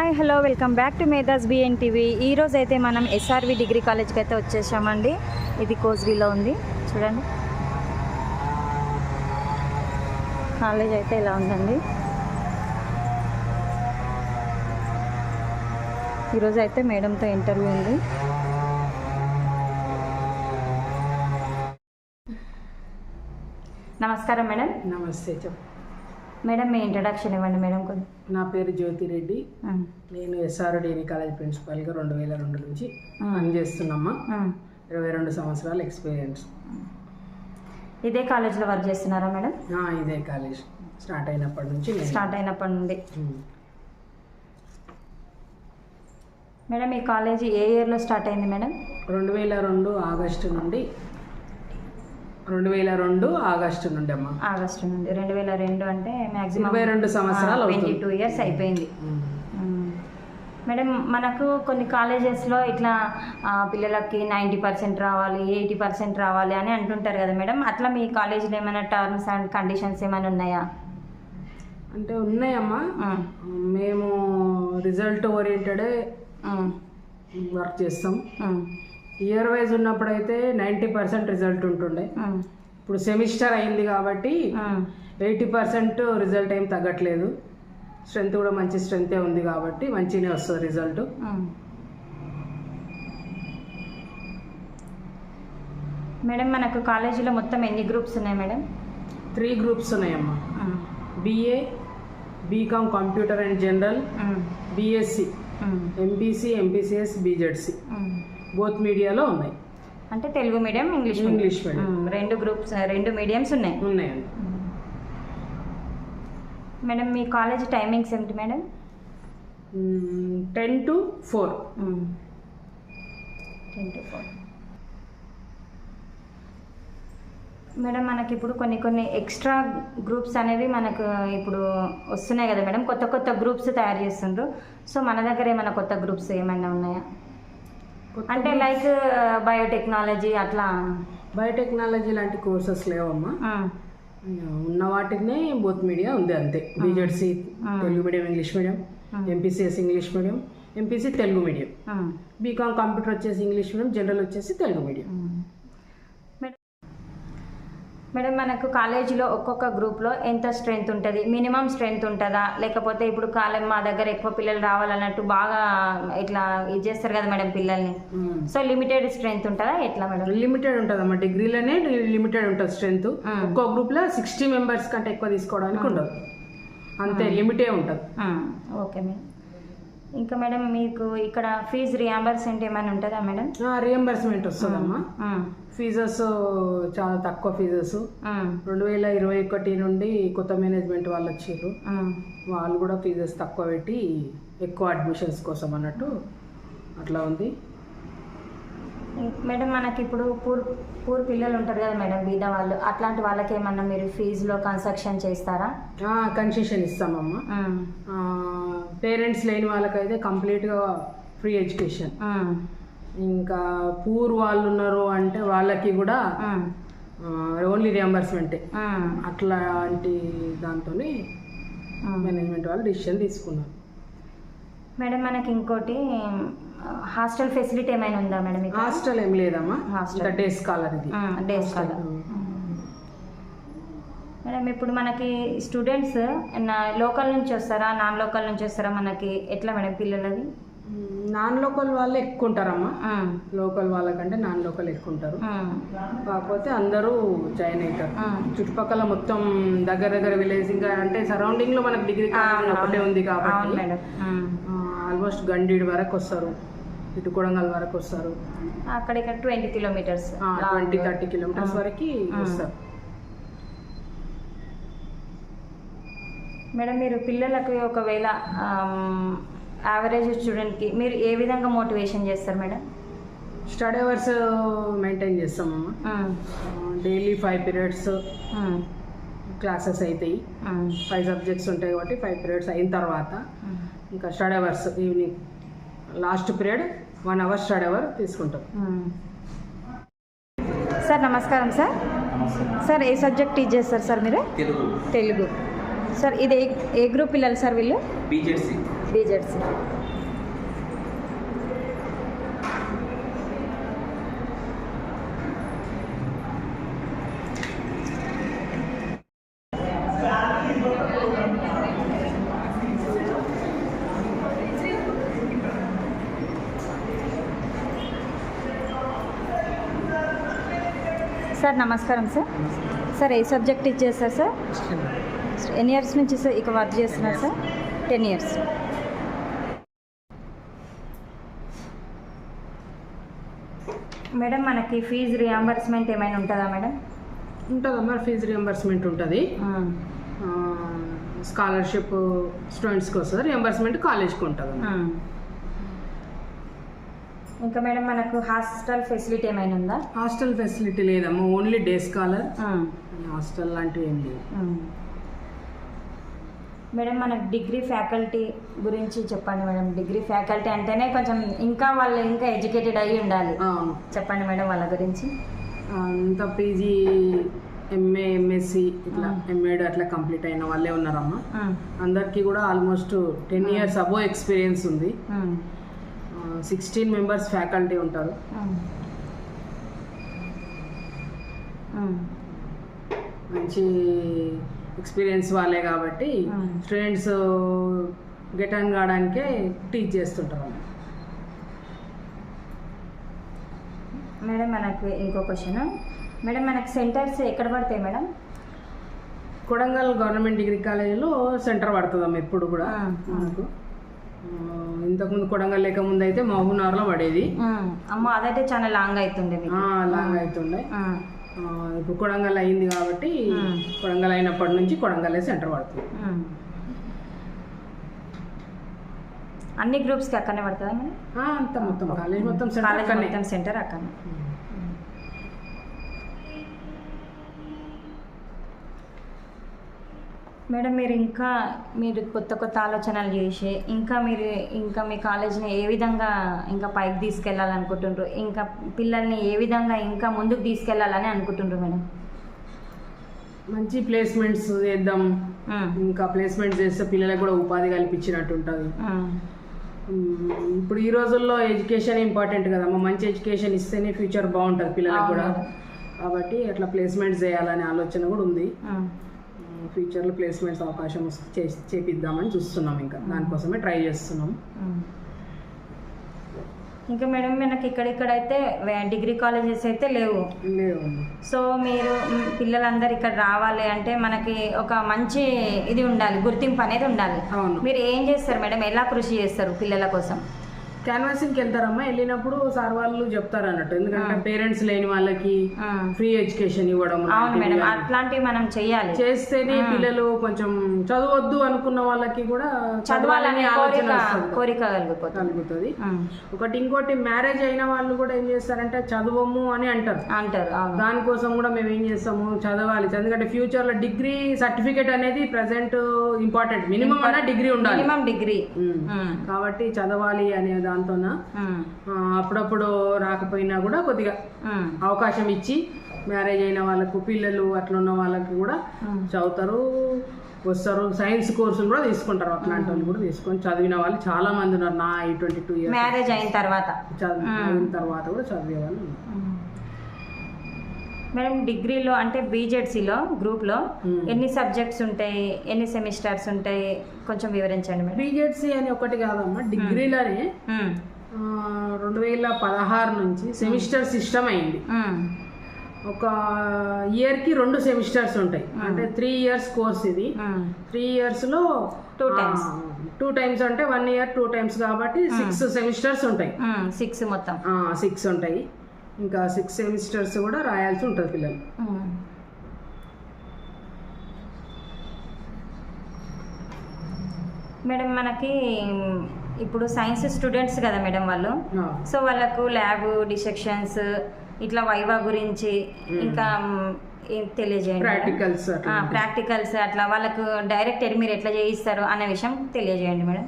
Hi hello welcome back to Medhas BN TV ఈరోజు అయితే మనం ఎస్ఆర్వి డిగ్రీ కాలేజ్కి అయితే వచ్చేసామండి. ఇది కోస్గిలో ఉంది. చూడండి. కాలేజ్ అయితే ఇలా ఉందండి. ఈరోజు అయితే మేడంతో ఇంటర్వ్యూ ఉంది. నమస్కారం మేడం. నమస్తే మేడం మీ ఇంట్రడక్షన్ ఇవ్వండి మేడం కొంచెం. నా పేరు జ్యోతిరెడ్డి ఉమ్, నేను ఎస్ఆర్ డిగ్రీ కాలేజ్ ప్రిన్సిపాల్గా రెండు వేల రెండు నుంచి ఉమ్, పనిచేస్తున్నామా ఉమ్. ఇరవై రెండు సంవత్సరాల ఎక్స్పీరియన్స్. ఇదే కాలేజ్లో వర్క్ చేస్తున్నారా మేడం? ఇదే కాలేజ్. స్టార్ట్ అయినప్పటి నుంచి స్టార్ట్ అయినప్పటి నుండి. మేడం ఈ కాలేజీ ఏ ఇయర్లో స్టార్ట్ అయింది మేడం? రెండు వేల రెండు ఆగస్టు నుండి రెండు వేల రెండు ఆగస్టు నుండి అమ్మా ఆగస్టు నుండి రెండు వేల రెండు అంటే మ్యాక్సిమం ఇరవై రెండు సంవత్సరాలు ట్వంటీ టూ ఇయర్స్ అయిపోయింది ఉమ్. మ్మ్. మేడం మనకు కొన్ని కాలేజెస్లో ఇట్లా పిల్లలకి నైంటీ పర్సెంట్ రావాలి ఎయిటీ పర్సెంట్ రావాలి అని అంటుంటారు కదా మేడం అట్లా మీ కాలేజీలో ఏమైనా టర్మ్స్ అండ్ కండిషన్స్ ఏమైనా ఉన్నాయా అంటే ఉన్నాయమ్మా మ్మ్. రిజల్ట్ ఓరియంటెడే. వర్క్ చేస్తాం. ఇయర్ వైజ్ ఉన్నప్పుడైతే నైంటీ పర్సెంట్ రిజల్ట్ ఉంటుండే. ఇప్పుడు సెమిస్టర్ అయింది కాబట్టి. ఎయిటీ పర్సెంట్ రిజల్ట్ ఏం తగ్గట్లేదు స్ట్రెంత్ కూడా మంచి స్ట్రెంతే ఉంది కాబట్టి మంచిగానే వస్తుంది రిజల్ట్. మేడం మనకు కాలేజీలో మొత్తం ఎన్ని గ్రూప్స్ ఉన్నాయి మేడం త్రీ గ్రూప్స్ ఉన్నాయమ్మా మ్మ్. BA BCom computer and general. BSc. MPC MPCS BZC. Both మీడియాలో ఉన్నాయి. అంటే Telugu medium English English medium. రెండు గ్రూప్స్ రెండు మీడియంస్ ఉన్నాయి. ఉన్నాయండి మేడం మీ కాలేజ్ టైమింగ్స్ ఏమిటి madam? Ten to four. Ten to four. Madam మనకి ఇప్పుడు కొన్ని కొన్ని ఎక్స్ట్రా గ్రూప్స్ అనేవి మనకు ఇప్పుడు వస్తున్నాయి కదా మేడం. కొత్త కొత్త గ్రూప్స్ తయారు చేస్తుండ్రు. సో మన దగ్గర ఏమైనా కొత్త గ్రూప్స్ ఏమైనా ఉన్నాయా? అంటే లైక్ బయోటెక్నాలజీ అట్లా. బయోటెక్నాలజీ లాంటి కోర్సెస్ లేవమ్మా. మ్మ్. ఉన్న వాటినే బోత్ మీడియా ఉంది అంతే. BZC Telugu medium English medium MPCS English medium MPC Telugu medium. BCom computer వచ్చేసి ఇంగ్లీష్ మీడియం జనరల్ వచ్చేసి తెలుగు మీడియం. మేడం మేడం మనకు కాలేజీలో ఒక్కొక్క గ్రూప్లో ఎంత స్ట్రెంత్ ఉంటుంది? మినిమం స్ట్రెంత్ ఉంటుందా? లేకపోతే ఇప్పుడు కాలం మా దగ్గర ఎక్కువ పిల్లలు రావాలన్నట్టు బాగా ఇట్లా ఇది చేస్తారు కదా మేడం పిల్లల్ని. సో లిమిటెడ్ స్ట్రెంత్ ఉంటుందా? ఎట్లా మేడం? లిమిటెడ్ ఉంటుంది అమ్మా. డిగ్రీలోనే లిమిటెడ్ ఉంటుంది స్ట్రెంత్. ఒక్కో గ్రూప్లో సిక్స్టీ మెంబర్స్ కంటే ఎక్కువ తీసుకోవడానికి ఉండదు. అంతే లిమిటే ఉంటుంది. Okay madam. ఇంకా మేడం మీకు ఇక్కడ ఫీజు రియాంబర్స్మెంట్ ఏమైనా ఉంటుందా మేడం రియంబర్స్మెంట్ వస్తుందమ్మా మ్మ్. ఫీజెస్ చాలా తక్కువ ఫీజెస్. రెండు వేల ఇరవై ఒకటి నుండి కొత్త మేనేజ్మెంట్ వాళ్ళు వచ్చారు. వాళ్ళు కూడా ఫీజెస్ తక్కువ పెట్టి ఎక్కువ అడ్మిషన్స్ కోసం అన్నట్టు అట్లా ఉంది మేడం మనకి ఇప్పుడు పూర్ పూర్ పిల్లలు ఉంటారు కదా మేడం బీద వాళ్ళు అట్లాంటి వాళ్ళకి ఏమన్నా మీరు ఫీజులో కన్స్ట్రక్షన్ చేస్తారా కన్సెషన్ ఇస్తామమ్మా మ్మ్. పేరెంట్స్ లేని వాళ్ళకైతే కంప్లీట్గా ఫ్రీ ఎడ్యుకేషన్. ఇంకా పూర్ వాళ్ళు ఉన్నారు అంటే వాళ్ళకి కూడా. ఓన్లీ రియంబర్స్మెంటే. అట్లాంటి దాంతో. మేనేజ్మెంట్ వాళ్ళు డిసిషన్ తీసుకున్నారు మేడం మనకి ఇంకోటి హాస్టల్ ఫెసిలిటీ ఏమైనా ఉందా మేడం? హాస్టల్ ఏం లేదమ్మా హాస్టల్. డే స్కాలర్ ఇది. డే స్కాలర్ మేడం ఇప్పుడు మనకి స్టూడెంట్స్ లోకల్ నుంచి వస్తారా? నాన్ లోకల్ నుంచి వస్తారా మనకి? ఎట్లా మేడం పిల్లలది? నాన్ లోకల్ వాళ్ళు ఎక్కువ ఉంటారమ్మా మ్మ్. లోకల్ వాళ్ళకంటే నాన్ లోకల్ ఎక్కువ ఉంటారు. కాకపోతే అందరూ జాయిన్ అవుతారు. చుట్టుపక్కల మొత్తం దగ్గర దగ్గర విలేజ్ ఇంకా అంటే సరౌండింగ్లో మనకి డిగ్రీ ఒకటే ఉంది కాబట్టి. ఆల్మోస్ట్ గండీడ్ వరకు వస్తారు. ఇటు కొడంగల్ వరకు వస్తారు. అక్కడ ఇక్కడ twenty kilometres twenty thirty kilometres వరకు వస్తారు. మేడం మీరు పిల్లలకు ఒకవేళ యావరేజ్ స్టూడెంట్కి మీరు ఏ విధంగా మోటివేషన్ చేస్తారు మేడం స్టడీ అవర్స్ మెయింటైన్ చేస్తామమ్మా మ్మ్. Daily five periods. క్లాసెస్ అవుతాయి. ఫైవ్ సబ్జెక్ట్స్ ఉంటాయి కాబట్టి ఫైవ్ పీరియడ్స్ అయిన తర్వాత. ఇంకా study hours evening last period one hour study hour తీసుకుంటాం. సార్ నమస్కారం సార్ సార్ ఏ సబ్జెక్ట్ టీచ్ చేస్తారు సార్ మీరు తెలుగు తెలుగు సార్ ఇది ఏ ఏ గ్రూప్ పిల్లలు సార్ వీళ్ళు? బీజెడ్సి బీజెడ్సీ సార్ నమస్కారం సార్. సార్ ఏ సబ్జెక్ట్ ఇచ్చేస్తారు సార్? ఎన్ని ఇయర్స్ నుంచి సార్ ఇక వర్క్ చేస్తున్నారు సార్? టెన్ ఇయర్స్ మేడం మనకి ఫీజు రియంబర్స్మెంట్ ఏమైనా ఉంటుందా మేడం ఉంటుందమ్మా ఫీజు రియంబర్స్మెంట్ ఉంటుంది. స్కాలర్షిప్ స్టూడెంట్స్కి వస్తుంది రియంబర్స్మెంట్ కాలేజ్కి ఉంటుంది. ఇంకా మేడం మనకు హాస్టల్ ఫెసిలిటీ ఏమైనా ఉందా? హాస్టల్ ఫెసిలిటీ లేదమ్మా ఓన్లీ డే స్కాలర్. హాస్టల్ లాంటివి ఏం లేవు. మేడం మనకు డిగ్రీ ఫ్యాకల్టీ గురించి చెప్పండి మేడం. డిగ్రీ ఫ్యాకల్టీ అంటేనే కొంచెం ఇంకా వాళ్ళు ఇంకా ఎడ్యుకేటెడ్ అయ్యి ఉండాలి. చెప్పండి మేడం వాళ్ళ గురించి. అంత పీజీ ఎంఏ ఎంఎస్సి ఇట్లా ఎంఏడ్ అట్లా కంప్లీట్ అయిన వాళ్ళే ఉన్నారమ్మా. అందరికీ కూడా almost ten years above experience ఉంది. సిక్స్టీన్ మెంబర్స్ ఫ్యాకల్టీ ఉంటారు. మంచి ఎక్స్పీరియన్స్ వాళ్ళే కాబట్టి. స్టూడెంట్స్ గెట్ అన్ కావడానికే టీచ్ చేస్తుంటారు. మేడం మనకు ఇంకో క్వశ్చన్ మేడం మనకు సెంటర్స్ ఎక్కడ పడతాయి మేడం? కొడంగల్ గవర్నమెంట్ డిగ్రీ కాలేజీలో సెంటర్ పడుతుందమ్మ ఎప్పుడు కూడా. మనకు. ఇంతకుముందు కొడంగల్ లేకముందు అయితే మహబూబ్నగర్లో పడేది. అమ్మో అదైతే చాలా లాంగ్ అవుతుండే లాంగ్ అవుతుండే. ఇప్పుడు కొడంగల్ అయింది కాబట్టి. కొడంగల్ అయినప్పటి నుంచి కొడంగల్లే సెంటర్ పడుతుంది. అన్ని గ్రూప్స్కి అక్కడనే పడుతుందా అంత మొత్తం కాలేజ్ మొత్తం సెంటర్ కాలేజ్ అక్కడనే. మొత్తం సెంటర్ అక్కడనే మేడం మీరు ఇంకా మీరు కొత్త కొత్త ఆలోచనలు చేసి ఇంకా మీరు ఇంకా మీ కాలేజీని ఏ విధంగా ఇంకా పైకి తీసుకెళ్ళాలనుకుంటుండ్రు ఇంకా పిల్లల్ని ఏ విధంగా ఇంకా ముందుకు తీసుకెళ్ళాలని అనుకుంటుండ్రు మేడం? మంచి ప్లేస్మెంట్స్ చేద్దాం. ఇంకా ప్లేస్మెంట్స్ చేస్తే పిల్లలకు కూడా ఉపాధి కల్పించినట్టు ఉంటుంది. ఇప్పుడు ఈ రోజుల్లో ఎడ్యుకేషన్ ఇంపార్టెంట్ కదమ్మా మంచి ఎడ్యుకేషన్ ఇస్తేనే ఫ్యూచర్ బాగుంటుంది పిల్లలకు కూడా. కాబట్టి అట్లా ప్లేస్మెంట్స్ చేయాలనే ఆలోచన కూడా ఉంది. ఫ్యూచర్లో ప్లేస్మెంట్స్ అవకాశం చేసి చేపిద్దామని చూస్తున్నాం ఇంకా. దానికోసమే ట్రై చేస్తున్నాం. ఇంకా మేడం మనకి ఇక్కడిక్కడైతే డిగ్రీ కాలేజెస్ అయితే లేవు. లేవు. సో మీరు పిల్లలందరూ ఇక్కడ రావాలి అంటే మనకి ఒక మంచి ఇది ఉండాలి గుర్తింపు అనేది ఉండాలి. అవును. మీరు ఏం చేస్తారు మేడం? ఎలా కృషి చేస్తారు పిల్లల కోసం? క్యాన్వాసింగ్కి వెళ్తారమ్మా. వెళ్ళినప్పుడు సార్ వాళ్ళు చెప్తారు అన్నట్టు. ఎందుకంటే పేరెంట్స్ లేని వాళ్ళకి. ఫ్రీ ఎడ్యుకేషన్ ఇవ్వడం అవును మేడం అట్లాంటివి మనం చెయ్యాలి చేస్తేనే పిల్లలు కొంచెం చదవద్దు అనుకున్న వాళ్ళకి కూడా చదవాలనే ఆలోచన కోరిక కలుగుతుంది. ఒకటి ఇంకోటి మ్యారేజ్ అయిన వాళ్ళు కూడా ఏం చేస్తారంటే చదవము అని అంటారు. అంటారు దానికోసం కూడా మేము ఏం చేస్తాము? చదవాలి. ఎందుకంటే ఫ్యూచర్లో డిగ్రీ సర్టిఫికేట్ అనేది ప్రజెంట్ ఇంపార్టెంట్. మినిమం అన్న డిగ్రీ ఉండాలి. Minimum degree. కాబట్టి చదవాలి అనే దాంతోన? అప్పుడప్పుడు రాకపోయినా కూడా కొద్దిగా. అవకాశం ఇచ్చి మ్యారేజ్ అయిన వాళ్ళకు పిల్లలు అట్లా ఉన్న వాళ్ళకి కూడా. చదువుతారు వస్తారు. సైన్స్ కోర్సులు కూడా తీసుకుంటారు అట్లాంటి వాళ్ళు కూడా తీసుకొని చదివిన వాళ్ళు చాలా మంది ఉన్నారు నా ఈ ట్వంటీ టూ ఇయర్స్. మ్యారేజ్ అయిన తర్వాత. చదివిన తర్వాత కూడా చదివే వాళ్ళు ఉన్నారు. మేడం డిగ్రీలో అంటే బీజెడ్సీలో గ్రూప్లో. ఎన్ని సబ్జెక్ట్స్ ఉంటాయి ఎన్ని సెమిస్టర్స్ ఉంటాయి? కొంచెం వివరించండి మేడం. బీజెడ్సీ అని ఒకటి కాదమ్మా డిగ్రీలోనే రెండు వేల పదహారు నుంచి సెమిస్టర్ సిస్టమ్ అయింది. ఒక ఇయర్కి రెండు సెమిస్టర్స్ ఉంటాయి. అంటే త్రీ ఇయర్స్ కోర్స్ ఇది. త్రీ ఇయర్స్లో Two times. టూ టైమ్స్ అంటే వన్ ఇయర్ టూ టైమ్స్ కాబట్టి సిక్స్ సెమిస్టర్స్ ఉంటాయి. సిక్స్ మొత్తం. సిక్స్ ఉంటాయి. ఇంకా సిక్స్ సెమిస్టర్స్ కూడా రాయాల్సి ఉంటుంది పిల్లలు. మేడం మనకి ఇప్పుడు సైన్స్ స్టూడెంట్స్ కదా మేడం వాళ్ళు? సో వాళ్ళకు ల్యాబ్ డిసెక్షన్స్ ఇట్లా వైవా గురించి ఇంకా తెలియజేయండి. ప్రాక్టికల్స్ ప్రాక్టికల్స్ అట్లా. వాళ్ళకు డైరెక్ట్ మీరు ఎట్లా చేయిస్తారు అనే విషయం తెలియజేయండి మేడం.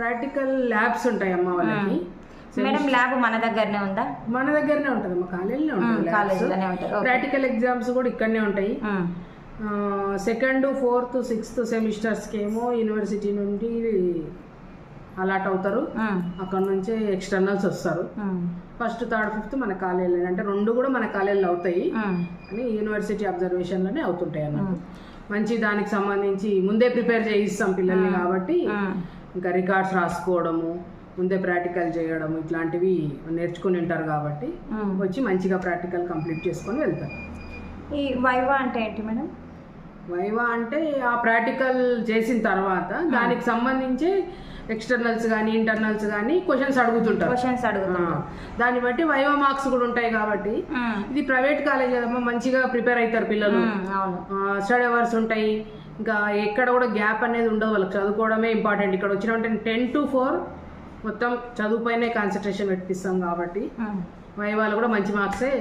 ప్రాక్టికల్ ల్యాబ్స్ ఉంటాయి అమ్మ వాళ్ళకి మేడం ల్యాబ్ మన దగ్గరనే ఉందా? మన దగ్గరనే ఉంటుంది మా కాలేజీలో ఉంటుంది. కాలేజీలోనే ఉంటుంది. ప్రాక్టికల్ ఎగ్జామ్స్ కూడా ఇక్కడనే ఉంటాయి. సెకండ్ ఫోర్త్ సిక్స్త్ సెమిస్టర్స్కి ఏమో యూనివర్సిటీ నుండి అలాట్ అవుతారు. ఉమ్, అక్కడ నుంచి ఎక్స్టర్నల్స్ వస్తారు. ఫస్ట్ థర్డ్ ఫిఫ్త్ మన కాలేజీలో అంటే రెండు కూడా మన కాలేజీలో అవుతాయి. అని యూనివర్సిటీ అబ్జర్వేషన్లోనే అవుతుంటాయి అన్నమాట. మంచి దానికి సంబంధించి ముందే ప్రిపేర్ చేయిస్తాం పిల్లల్ని కాబట్టి ఉమ్. ఇంకా రికార్డ్స్ రాసుకోవడము ముందే ప్రాక్టికల్ చేయడం ఇట్లాంటివి నేర్చుకుని ఉంటారు కాబట్టి. వచ్చి మంచిగా ప్రాక్టికల్ కంప్లీట్ చేసుకొని వెళ్తారు. ఈ వైవా అంటే ఏంటి మేడం? వైవా అంటే ఆ ప్రాక్టికల్ చేసిన తర్వాత దానికి సంబంధించి ఎక్స్టర్నల్స్ కానీ ఇంటర్నల్స్ కానీ క్వశ్చన్స్ అడుగుతుంటారు. క్వశ్చన్స్ ఆ, అడుగుతాం దాన్ని బట్టి వైవా మార్క్స్ కూడా ఉంటాయి కాబట్టి ఇది ప్రైవేట్ కాలేజ్ కదమ్మా మంచిగా ప్రిపేర్ అవుతారు పిల్లలు. స్టడీ అవర్స్ ఉంటాయి. ఇంకా ఎక్కడ కూడా గ్యాప్ అనేది ఉండదు వాళ్ళకి చదువుకోవడమే ఇంపార్టెంట్ ఇక్కడ వచ్చిన టెన్ టు ఫోర్ మొత్తం చదువుపైనే కాన్సన్ట్రేషన్ పెట్టిస్తాం కాబట్టి ఉమ్. వైవాలు కూడా మంచి మార్క్సే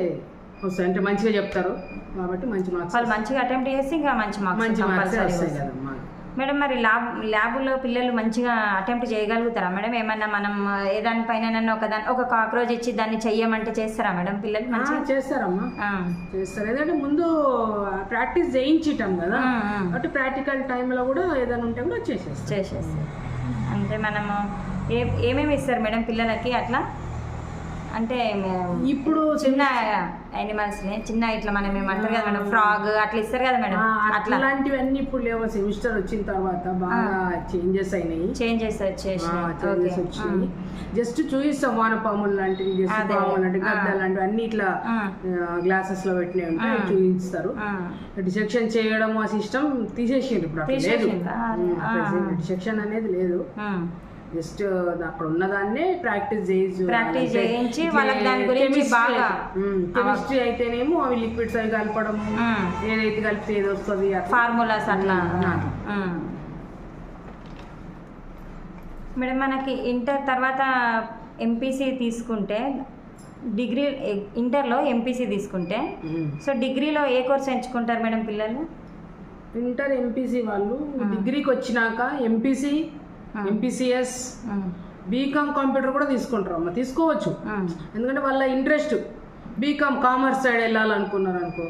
వస్తాయి. అంటే మంచిగా చెప్తారు కాబట్టి మంచి మార్క్స్ వాళ్ళు మంచిగా అటెంప్ట్ చేసి ఇంకా మంచి మార్క్స్ మంచి మార్క్సే వస్తాయి కదమ్మా మేడం మరి ల్యాబ్ ల్యాబ్లో పిల్లలు మంచిగా అటెంప్ట్ చేయగలుగుతారా? మేడం ఏమన్నా మనం ఏ దానిపైన ఒక దాని ఒక కాక్రోచ్ ఇచ్చి దాన్ని చెయ్యమంటే చేస్తారా మేడం పిల్లలు మంచిగా? చేస్తారమ్మా. చేస్తారు. ఎందుకంటే ముందు ప్రాక్టీస్ చేయించటం కదా. కాబట్టి ప్రాక్టికల్ టైంలో కూడా ఏదైనా ఉంటే కూడా చేసేస్తారు. చేసేస్తారు. అంటే మనము ఏ ఏమేమి ఇస్తారు మేడం పిల్లలకి అట్లా? అంటే ఇప్పుడు చిన్న యానిమల్స్ని చిన్న ఇట్లా మనం ఏమంటారు కదా మేడం ఫ్రాగ్ అట్లా ఇస్తారు కదా మేడం అట్లా. అట్లాంటివన్నీ ఇప్పుడు లేవు సెమిస్టర్ వచ్చిన తర్వాత బాగా చేంజెస్ అయినాయి. చేంజెస్ వచ్చినాయి జస్ట్ చూపిస్తాం వానపాములు లాంటివి జస్ట్. పాములు లాంటివి ఆ. గద్దలు లాంటివి అన్ని ఇట్లా గ్లాసెస్లో పెట్టినవి ఉంటాయి. చూపిస్తారు. డిసెక్షన్ చేయడం ఆ సిస్టమ్ తీసేసిండ్రు ఇప్పుడు లేదు. డిసెక్షన్ అనేది లేదు. జస్ట్ అక్కడ ఉన్నదాన్నే ప్రాక్టీస్ చేయించు Practice చేయించి వాళ్ళకి దాని గురించి బాగా కెమిస్ట్రీ అయితేనేమో అవి లిక్విడ్స్ అవి కలపడము ఏదైతే కలిపితే ఏది వస్తుంది ఫార్ములాస్ అట్లా. మేడం మనకి ఇంటర్ తర్వాత ఎంపీసీ తీసుకుంటే డిగ్రీ ఇంటర్లో ఎంపీసీ తీసుకుంటే. సో డిగ్రీలో ఏ కోర్స్ ఎంచుకుంటారు మేడం పిల్లలు? ఇంటర్ ఎంపీసీ వాళ్ళు డిగ్రీకి వచ్చినాక ఎంపీసీ ఎంపీసీఎస్. బీకామ్ కంప్యూటర్ కూడా తీసుకుంటారు అమ్మ తీసుకోవచ్చు. ఎందుకంటే వాళ్ళ ఇంట్రెస్ట్ బీకామ్ కామర్స్ సైడ్ వెళ్ళాలనుకున్నారు అనుకో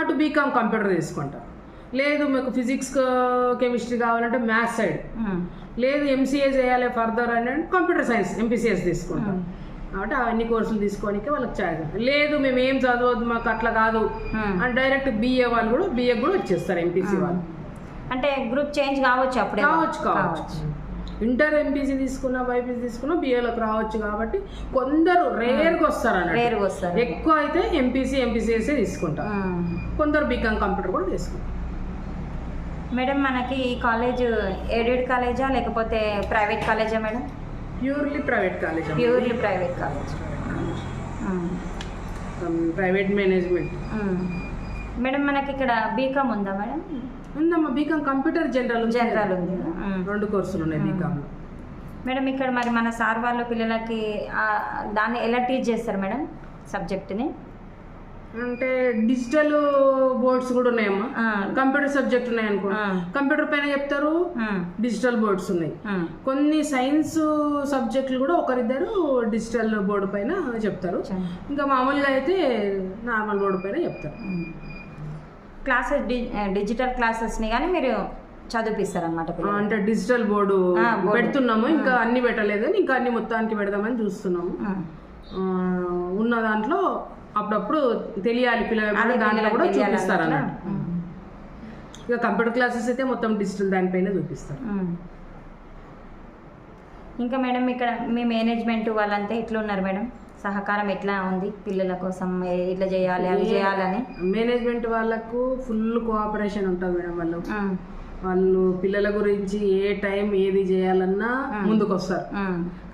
అటు బీకామ్ కంప్యూటర్ తీసుకుంటారు. లేదు మీకు ఫిజిక్స్ కెమిస్ట్రీ కావాలంటే మ్యాథ్స్ సైడ్. లేదు ఎంసీఏ చేయాలి ఫర్దర్ అని కంప్యూటర్ సైన్స్ ఎంపీసీఎస్ తీసుకుంటాం కాబట్టి అవన్నీ కోర్సులు తీసుకోనికి వాళ్ళకి ఛాయిస్ లేదు మేము ఏం చదవద్దు మాకు అట్లా కాదు. అని డైరెక్ట్ బీఏ వాళ్ళు కూడా బీఏ కూడా వచ్చేస్తారు ఎంపీసీ వాళ్ళు. అంటే గ్రూప్ చేంజ్ కావచ్చు అప్పుడే కావచ్చు. కావచ్చు. ఇంటర్ ఎంపీసీ తీసుకున్నా బైపీసీ తీసుకున్నా బీఏలోకి రావచ్చు కాబట్టి కొందరు రేర్గా వస్తారు అన్నట్టు. వేరుగా వస్తారు. ఎక్కువ అయితే ఎంపీసీ ఎంపీసీఎస్ఏ తీసుకుంటారు. కొందరు బీకామ్ కంప్యూటర్ కూడా తీసుకుంటారు. మేడం మనకి ఈ కాలేజ్ ఎయిడెడ్ కాలేజా లేకపోతే ప్రైవేట్ కాలేజా madam? Purely private college purely private college. Private management. Madam మనకి ఇక్కడ బీకామ్ ఉందా మేడం? ఉందమ్మా బీకామ్ కంప్యూటర్ జనరల్. జనరల్ ఉంది. రెండు కోర్సులు ఉన్నాయి బీకామ్లో మేడం ఇక్కడ మరి మన సార్ వాళ్ళ పిల్లలకి దాన్ని ఎలా టీచ్ చేస్తారు మేడం సబ్జెక్ట్ని అంటే డిజిటల్ బోర్డ్స్ కూడా ఉన్నాయమ్మా. కంప్యూటర్ సబ్జెక్ట్ ఉన్నాయి అనుకో. కంప్యూటర్ పైన చెప్తారు. డిజిటల్ బోర్డ్స్ ఉన్నాయి. కొన్ని సైన్స్ సబ్జెక్టులు కూడా ఒకరిద్దరు డిజిటల్ బోర్డు పైన చెప్తారు ఇంకా మామూలుగా అయితే నార్మల్ బోర్డు పైన చెప్తారు. క్లాసెస్ డిజిటల్ క్లాసెస్ని కానీ మీరు చదివిపిస్తారు అనమాట ఆ, అంటే డిజిటల్ బోర్డు. పెడుతున్నాము. ఇంకా అన్ని పెట్టలేదు ఇంకా అన్ని మొత్తానికి పెడదామని చూస్తున్నాము. ఉన్న దాంట్లో అప్పుడప్పుడు తెలియాలి పిల్లలకు కూడా దాంట్లో కూడా చూపిస్తారు అన్నట్టు ఇక కంప్యూటర్ క్లాసెస్ అయితే మొత్తం డిజిటల్ దానిపైన చూపిస్తారు. ఇంకా మేడం ఇక్కడ మీ మేనేజ్మెంట్ వాళ్ళంతా ఎట్లా ఉన్నారు మేడం? సహకారం ఎట్లా ఉంది పిల్లల కోసం? ఇట్లా చేయాలి? అది చేయాలని? మేనేజ్మెంట్ వాళ్ళకు ఫుల్ కోఆపరేషన్ ఉంటుంది మేడం వాళ్ళు. వాళ్ళు పిల్లల గురించి ఏ టైం ఏది చేయాలన్నా ముందుకు వస్తారు.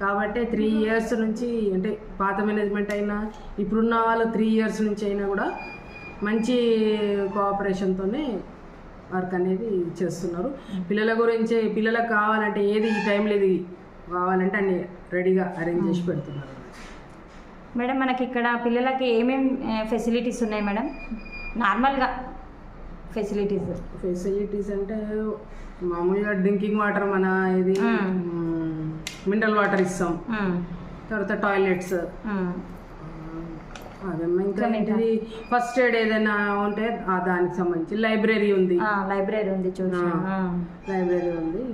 కాబట్టి త్రీ ఇయర్స్ నుంచి అంటే పాత మేనేజ్మెంట్ అయినా ఇప్పుడున్న వాళ్ళు త్రీ ఇయర్స్ నుంచి అయినా కూడా మంచి కోఆపరేషన్తోనే వర్క్ అనేది చేస్తున్నారు. పిల్లల గురించి పిల్లలకు కావాలంటే ఏది ఈ టైంలో ఇది కావాలంటే అన్ని రెడీగా అరేంజ్ చేసి పెడుతున్నారు. మేడం మనకి ఇక్కడ పిల్లలకి ఏమేమి ఫెసిలిటీస్ ఉన్నాయి మేడం? నార్మల్గా ఫెసిలిటీస్ ఫెసిలిటీస్ అంటే మామూలుగా డ్రింకింగ్ వాటర్ మన ఇది మినరల్ వాటర్ ఇస్తాం. తర్వాత టాయిలెట్స్. అదమ్మా ఇంకా ఫస్ట్ ఎయిడ్ ఏదైనా ఉంటే దానికి సంబంధించి లైబ్రరీ ఉంది. లైబ్రరీ ఉంది చూసి. లైబ్రరీ ఉంది.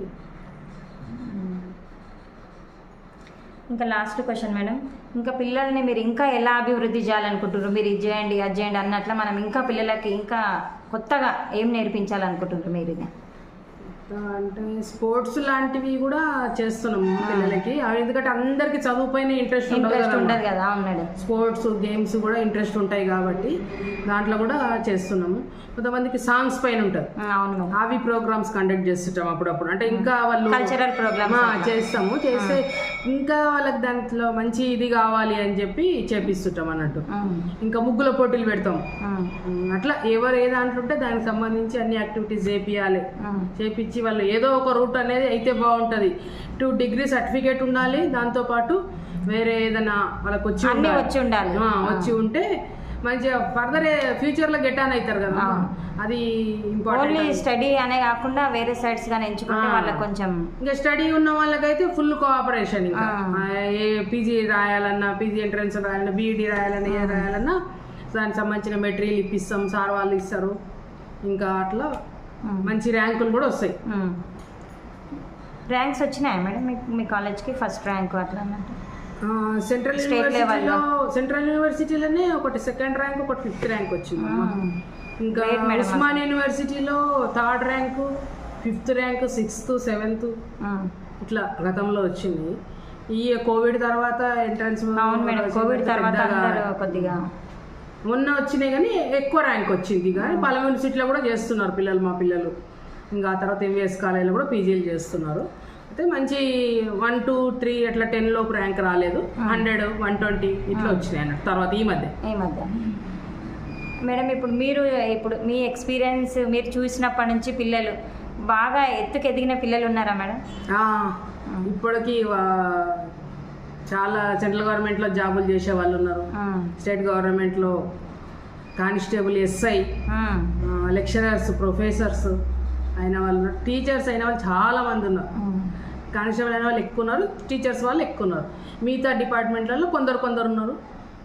ఇంకా లాస్ట్ క్వశ్చన్ మేడం. ఇంకా పిల్లల్ని మీరు ఇంకా ఎలా అభివృద్ధి చేయాలనుకుంటున్నారు? మీరు ఇది చేయండి అది చేయండి అన్నట్లు మనం ఇంకా పిల్లలకి ఇంకా కొత్తగా ఏం నేర్పించాలనుకుంటున్నారు మీరు ఇది? అంటే స్పోర్ట్స్ లాంటివి కూడా చేస్తున్నాం పిల్లలకి. ఎందుకంటే అందరికి చదువు పైన ఇంట్రెస్ట్ ఇంట్రెస్ట్ ఉండదు ఉండదు కదా అవును మేడం స్పోర్ట్స్ గేమ్స్ కూడా ఇంట్రెస్ట్ ఉంటాయి కాబట్టి దాంట్లో కూడా చేస్తున్నాము. కొంతమందికి సాంగ్స్ పైన ఉంటుంది. అవును అవి ప్రోగ్రామ్స్ కండక్ట్ చేస్తుంటాం అప్పుడప్పుడు. అంటే ఇంకా వాళ్ళు కల్చరల్ ప్రోగ్రామ్స్ ఆ, చేస్తాము. చేస్తే ఇంకా వాళ్ళకి దాంట్లో మంచి ఇది కావాలి అని చెప్పి చేపిస్తుంటాం అన్నట్టు. ఇంకా ముగ్గుల పోటీలు పెడతాం. అట్లా ఎవరు ఏ దాంట్లో ఉంటే దానికి సంబంధించి అన్ని యాక్టివిటీస్ చేపియాలి. చేపించి వాళ్ళు ఏదో ఒక రూట్ అనేది అయితే బాగుంటుంది. టూ డిగ్రీ సర్టిఫికేట్ ఉండాలి దాంతోపాటు వేరే ఏదైనా వాళ్ళకి వచ్చి. వచ్చి ఉండాలి. వచ్చి ఉంటే మంచిగా ఫర్దర్ ఫ్యూచర్లో గెట్ ఆన్ అవుతారు కదా. అది ఇంపార్టెంట్ ఓన్లీ స్టడీ అనే కాకుండా వేరే సైడ్స్ గానీ ఎంచుకుంటే. వాళ్ళకి కొంచెం ఇంకా స్టడీ ఉన్న వాళ్ళకైతే ఫుల్ కోఆపరేషన్ ఇంకా. ఏ పీజీ రాయాలన్నా పీజీ ఎంట్రన్స్ రాయాలన్నా బీఈడి రాయాలన్నా ఏ రాయాలన్నా దానికి సంబంధించిన మెటీరియల్ ఇప్పిస్తాం సార్ వాళ్ళు ఇస్తారు. ఇంకా అట్లా మంచి ర్యాంకులు కూడా వస్తాయి. ర్యాంక్స్ వచ్చినాయా మేడం మీ కాలేజ్కి ఫస్ట్ ర్యాంక్ అట్లా అన్నట్టు. సెంట్రల్ యూనివర్సిటీలో సెంట్రల్ యూనివర్సిటీలోనే ఒకటి సెకండ్ ర్యాంక్ ఒకటి ఫిఫ్త్ ర్యాంక్ వచ్చింది ఇంకా. ఉస్మాన్ యూనివర్సిటీలో third rank fifth rank sixth seventh ఇట్లా గతంలో వచ్చింది. ఈ కోవిడ్ తర్వాత ఎంట్రన్స్ అవును మేడం కోవిడ్ తర్వాత కొద్దిగా మొన్న వచ్చినాయి కానీ ఎక్కువ ర్యాంక్ వచ్చింది. కానీ పలు యూనివర్సిటీలో కూడా చేస్తున్నారు పిల్లలు మా పిల్లలు. ఇంకా ఆ తర్వాత ఎంవిఎస్ కాలేజీలో కూడా పీజీలు చేస్తున్నారు. అయితే మంచి వన్ టూ త్రీ అట్లా టెన్ లోపు ర్యాంక్ రాలేదు. హండ్రెడ్ వన్ ట్వంటీ ఇట్లా వచ్చినాయి అన్నట్టు. తర్వాత ఈ మధ్య. ఈ మధ్య. మేడం ఇప్పుడు మీరు ఇప్పుడు మీ ఎక్స్పీరియన్స్ మీరు చూసినప్పటి నుంచి పిల్లలు బాగా ఎత్తుకు ఎదిగిన పిల్లలు ఉన్నారా మేడం? ఇప్పటికి చాలా సెంట్రల్ గవర్నమెంట్లో జాబులు చేసే వాళ్ళు ఉన్నారు. స్టేట్ గవర్నమెంట్లో కానిస్టేబుల్ ఎస్ఐ లెక్చరర్స్ ప్రొఫెసర్స్ అయిన వాళ్ళు టీచర్స్ అయిన వాళ్ళు చాలా మంది ఉన్నారు. కానిస్టేబుల్ అయిన వాళ్ళు ఎక్కువ ఉన్నారు టీచర్స్ వాళ్ళు ఎక్కువ ఉన్నారు మిగతా డిపార్ట్మెంట్లలో కొందరు కొందరు ఉన్నారు.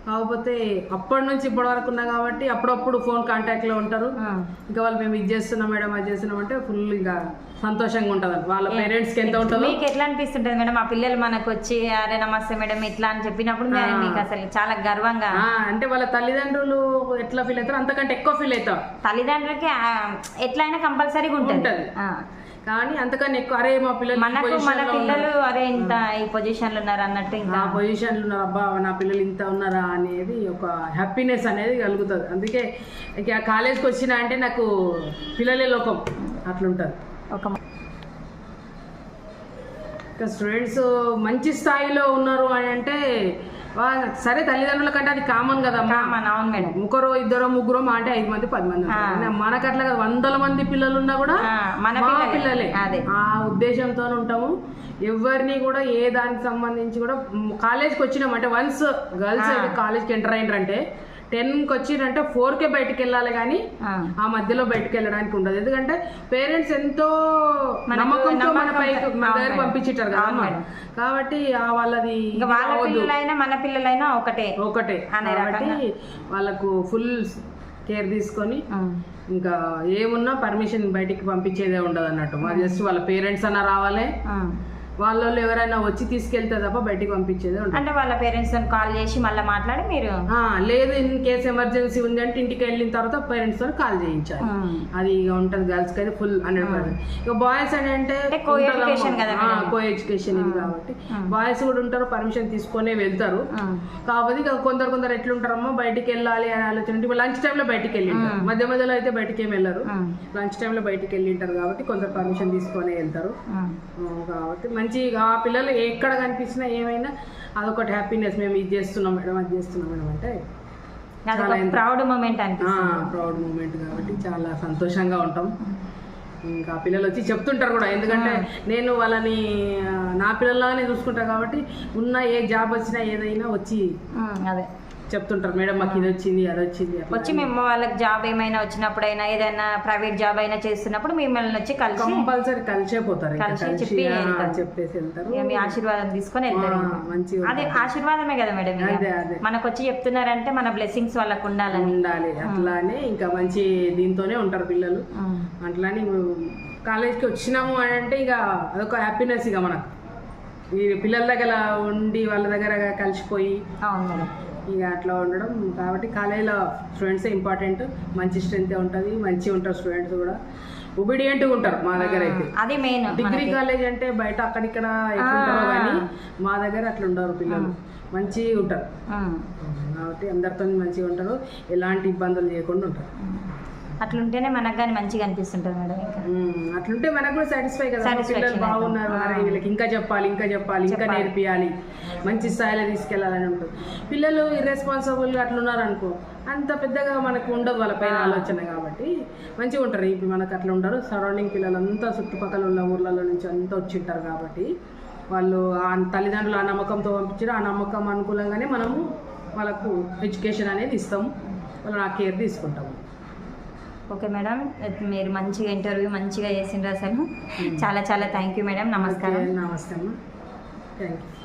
కాకపోతే అప్పటి నుంచి ఇప్పటి వరకు ఉన్నా కాబట్టి అప్పుడప్పుడు ఫోన్ కాంటాక్ట్లో ఉంటారు. ఇంకా వాళ్ళు మేము ఇది చేస్తున్నాం మేడం అది చేస్తున్నాం అంటే ఫుల్ ఇంకా సంతోషంగా ఉంటుంది వాళ్ళ పేరెంట్స్కి ఎంత ఉంటుందో. మీకు ఎట్లా అనిపిస్తుంటుంది మేడం? ఆ పిల్లలు మనకు వచ్చి అరే నమస్తే మేడం ఇట్లా అని చెప్పినప్పుడు మీకు అసలు చాలా గర్వంగా. అంటే వాళ్ళ తల్లిదండ్రులు ఎట్లా ఫీల్ అవుతారు అంతకంటే ఎక్కువ ఫీల్ అవుతాం తల్లిదండ్రులకి ఎట్లయినా కంపల్సరీగా ఉంటుంది. కానీ అంతకన్నా ఎక్కువ అరే మా పిల్లలు మనకు మన పిల్లలు అరే ఇంత ఈ పొజిషన్లు ఉన్నారు అన్నట్టు ఇంకా. పొజిషన్లు ఉన్నారు అబ్బా నా పిల్లలు ఇంత ఉన్నారా అనేది ఒక హ్యాపీనెస్ అనేది కలుగుతుంది. అందుకే ఇక కాలేజ్కి వచ్చిన అంటే నాకు పిల్లలే లోకం అట్లుంటుంది. ఒక ఇంకా స్టూడెంట్స్ మంచి స్థాయిలో ఉన్నారు అని అంటే సరే తల్లిదండ్రుల కంటే అది కామన్ కదా ఒకరు ఇద్దరు ముగ్గురు మా అంటే ఐదు మంది పది మంది ఉంటారు. కానీ మనకు అట్లా కాదు వందల మంది పిల్లలు ఉన్నా కూడా మన పిల్లలే. ఆ ఉద్దేశంతో ఉంటాము. ఎవరిని కూడా ఏ దానికి సంబంధించి కూడా కాలేజ్కి వచ్చినాం. అంటే వన్స్ గర్ల్స్ అయితే కాలేజ్కి ఎంటర్ అయినారంటే టెన్కి వచ్చిరంటే ఫోర్కే బయటికి వెళ్ళాలి కానీ ఆ. మధ్యలో బయటికి వెళ్ళడానికి ఉండదు. ఎందుకంటే పేరెంట్స్ ఎంతో నమ్మకంతో మన దగ్గర మేడం. పంపించారు కదా. కాబట్టి వాళ్ళది వాళ్ళ పిల్లలైనా మన పిల్లలైనా ఒకటే ఒకటే. కాబట్టి వాళ్ళకు ఫుల్ కేర్ తీసుకొని ఇంకా ఏమున్నా పర్మిషన్ బయటికి పంపించేదే ఉండదు అన్నట్టు మా జస్ట్ వాళ్ళ పేరెంట్స్ అన్న రావాలి. ఆ. వాళ్ళ వాళ్ళు ఎవరైనా వచ్చి తీసుకెళ్తే తప్ప బయటికి పంపించేదే అంటే వాళ్ళ పేరెంట్స్ కాల్ చేసి మళ్ళీ మాట్లాడి మీరు లేదు ఇన్ కేసు ఎమర్జెన్సీ ఉంది అంటే ఇంటికి వెళ్ళిన తర్వాత పేరెంట్స్తో కాల్ చేయించాలి. అది ఇక ఉంటుంది గర్ల్స్కి అయితే ఫుల్ హండ్రెడ్ పర్సెంట్ ఇక బాయ్స్ అని అంటే. కో ఎడ్యుకేషన్ ఇది కాబట్టి బాయ్స్ కూడా ఉంటారు పర్మిషన్ తీసుకొనే వెళ్తారు. కాకపోతే ఇక కొందరు కొందరు ఎట్లుంటారమ్మో బయటికి వెళ్ళాలి అని ఆలోచన లంచ్ టైంలో బయటికి వెళ్ళి. మధ్య మధ్యలో అయితే బయటికి ఏమి వెళ్ళరు. లంచ్ టైంలో బయటికి వెళ్ళి ఉంటారు కాబట్టి కొందరు పర్మిషన్ తీసుకొని వెళ్తారు కాబట్టి మంచి ఆ పిల్లలు ఎక్కడ కనిపించినా ఏమైనా అదొకటి హ్యాపీనెస్ మేము ఇది చేస్తున్నాం మేడం అది చేస్తున్నాం మేడం అంటే ప్రౌడ్ మూమెంట్ ప్రౌడ్ మూమెంట్ కాబట్టి చాలా సంతోషంగా ఉంటాం. ఇంకా పిల్లలు వచ్చి చెప్తుంటారు కూడా ఎందుకంటే నేను వాళ్ళని నా పిల్లల్లాగానే చూసుకుంటా కాబట్టి ఉన్న ఏ జాబ్ వచ్చినా ఏదైనా వచ్చి అదే. చెప్తుంటారు మేడం మాకు ఇది వచ్చింది అది వచ్చింది. వచ్చి మేము వాళ్ళకి జాబ్ ఏమైనా వచ్చినప్పుడైనా ఏదైనా ప్రైవేట్ జాబ్ అయినా చేస్తున్నప్పుడు మిమ్మల్ని వచ్చి కలిసి కంపల్సరీ కలిసే పోతారు. కలిసి చెప్పి. చెప్పేసి వెళ్తారు. మీ ఆశీర్వాదం తీసుకొని వెళ్తారు. మంచిగా అదే ఆశీర్వాదమే కదా మేడం మనకు వచ్చి చెప్తున్నారంటే మన బ్లెస్సింగ్స్ వాళ్ళకు ఉండాలని. ఉండాలి అట్లానే ఇంకా మంచి దీంతోనే ఉంటారు పిల్లలు. అట్లానే కాలేజ్కి వచ్చినాము అని అంటే ఇక అదొక హ్యాపీనెస్ ఇక మనకు. ఈ పిల్లల దగ్గర ఉండి వాళ్ళ దగ్గర కలిసిపోయి అవును మేడం. ఇక అట్లా ఉండడం. కాబట్టి కాలేజీలో స్టూడెంట్సే ఇంపార్టెంట్. మంచి స్ట్రెంత్ ఉంటుంది. మంచిగా ఉంటారు స్టూడెంట్స్ కూడా. ఒబీడియంట్గా ఉంటారు మా దగ్గర అయితే. అది మెయిన్ డిగ్రీ కాలేజ్ అంటే బయట అక్కడిక్కడ. కానీ మా దగ్గర అట్లా ఉండరు పిల్లలు. మంచిగా ఉంటారు. కాబట్టి అందరితో మంచిగా ఉంటారు. ఎలాంటి ఇబ్బందులు చేయకుండా ఉంటారు. అట్లుంటేనే మనకు కానీ మంచిగా అనిపిస్తుంటుంది మేడం ఇంకా. అట్లుంటే మనకు కూడా సాటిస్ఫై కదా. పిల్లలు బాగున్నారు వీళ్ళకి ఇంకా చెప్పాలి ఇంకా చెప్పాలి ఇంకా. నేర్పియాలి. మంచి స్థాయిలో తీసుకెళ్ళాలని ఉంటుంది. పిల్లలు ఇర్రెస్పాన్సిబుల్గా అట్లున్నారు అనుకో అంత పెద్దగా మనకు ఉండదు వాళ్ళ పైన ఆలోచన కాబట్టి మంచిగా ఉంటారు. ఇప్పుడు మనకు అట్లా ఉండరు. సరౌండింగ్ పిల్లలంతా చుట్టుపక్కల ఉన్న ఊర్లలో నుంచి అంతా వచ్చి ఉంటారు కాబట్టి వాళ్ళు ఆ తల్లిదండ్రులు ఆ నమ్మకంతో పంపించారు. ఆ నమ్మకం అనుకూలంగానే మనము వాళ్ళకు ఎడ్యుకేషన్ అనేది ఇస్తాము. వాళ్ళని ఆ కేర్ తీసుకుంటాము. ఓకే మేడం మీరు మంచిగా ఇంటర్వ్యూ మంచిగా చేసిండ్రు అసలు. చాలా చాలా థ్యాంక్ యూ మేడం నమస్కారం. నమస్తే థ్యాంక్ యూ